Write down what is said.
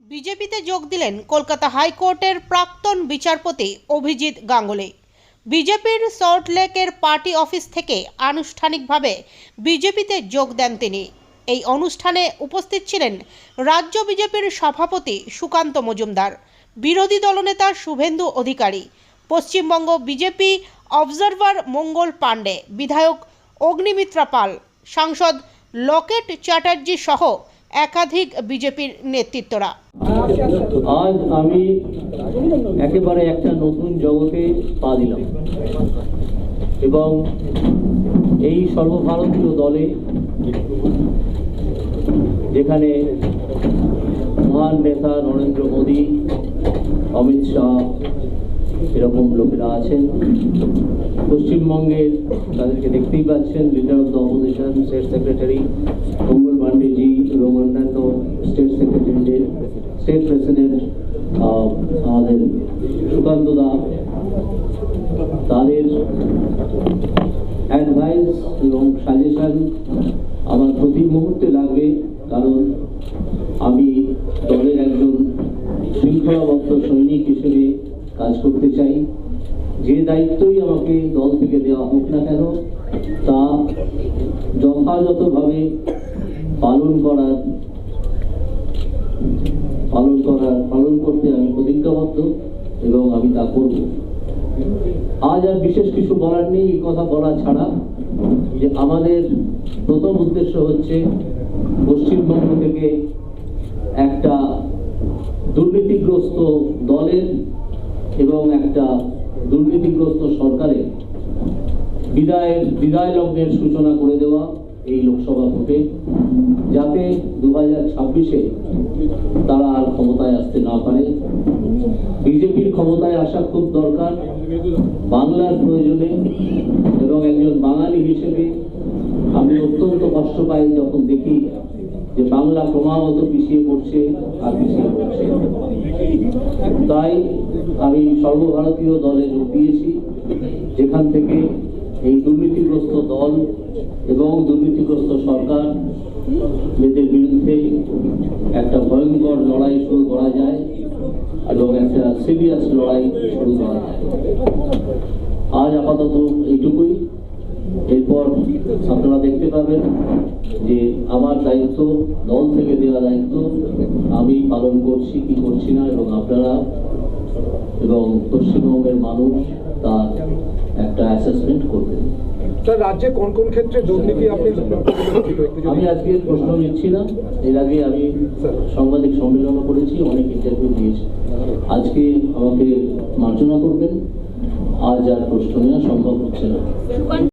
বিজেপিতে যোগ দিলেন কলকাতা হাইকোর্টের প্রাক্তন বিচারপতি অভিজিৎ গাঙ্গুলি। বিজেপির সল্টলেকের পার্টি অফিস থেকে আনুষ্ঠানিকভাবে বিজেপিতে যোগ দেন তিনি। এই অনুষ্ঠানে উপস্থিত ছিলেন রাজ্য বিজেপির সভাপতি সুকান্ত মজুমদার, বিরোধী দলনেতা শুভেন্দু অধিকারী, পশ্চিমবঙ্গ বিজেপি অবজারভার মঙ্গল পাণ্ডে, বিধায়ক অগ্নিমিত্রা পাল, সাংসদ লকেট চ্যাটার্জি সহ একাধিক বিজেপির নেতৃত্বরা। আজ আমি একেবারে একটা নতুন জগতে পা দিলাম। এবং এই সর্বভারতীয় দলে যেখানে মহান নেতা নরেন্দ্র মোদী, অমিত শাহ এরকম লোকেরা আছেন, পশ্চিমবঙ্গের তাদেরকে দেখতেই পাচ্ছেন leader of the opposition state secretary Mangal Pandey ji এবং অন্যান্য স্টেট প্রেসিডেন্ট আমাদের সুকান্ত দা, তাদের অ্যাডভাইস এবং সাজেশন আমার প্রতি মুহূর্তে লাগবে, কারণ আমি দলের একজন শৃঙ্খলাবদ্ধ সৈনিক হিসেবে কাজ করতে চাই। যে দায়িত্বই আমাকে দল থেকে দেওয়া হোক না কেন, তা যথাযথভাবে পালন করার পালন করার পালন করতে আমি প্রতিজ্ঞাবদ্ধ এবং আমি তা করব। আজ আর বিশেষ কিছু বলার নেই, এই কথা বলা ছাড়া। যে আমাদের প্রথম উদ্দেশ্য হচ্ছে পশ্চিমবঙ্গ থেকে একটা দুর্নীতিগ্রস্ত দলের এবং একটা দুর্নীতিগ্রস্ত সরকারের বিদায়ের, বিদায় লগ্নের সূচনা করে দেওয়া এই লোকসভা ভোটে। যাতে হাজার ছাব্বিশে তারা আর ক্ষমতায় আসতে না পারে। বিজেপির ক্ষমতায় আসা খুব দরকার। বাংলার প্রয়োজনে এবং একজন বাঙালি হিসেবে আমি অত্যন্ত কষ্ট পাই যখন দেখি যে বাংলা ক্রমাগত পিছিয়ে পড়ছে আর পিছিয়ে পড়ছে। তাই আমি সর্বভারতীয় দলে যোগ দিয়েছি। যেখান থেকে এই দুর্নীতিগ্রস্ত দল এবং দুর্নীতিগ্রস্ত সরকার এদের একটা ভয়ঙ্কর লড়াই শুরু করা যায় এবং একটা সিরিয়াস লড়াই শুরু করা যায়। আজ আপাতত এইটুকুই। এরপর আপনারা দেখতে পাবেন যে আমার দায়িত্ব, দল থেকে দেওয়া দায়িত্ব, আমি পালন করছি কি করছি না এবং আপনারা এবং পশ্চিমবঙ্গের মানুষ তার একটা অ্যাসেসমেন্ট করবেন। স্যার রাজ্যে কোন কোন ক্ষেত্রে দুর্নীতি আপনি আমি আজকে প্রশ্ন নিচ্ছি না এর আগে আমি সাংবাদিক সম্মেলনও করেছি অনেক ইন্টারভিউ দিয়েছি। আজকে আমাকে মার্জনা করবেন। আজ আর প্রশ্ন নেওয়া সম্ভব হচ্ছে না।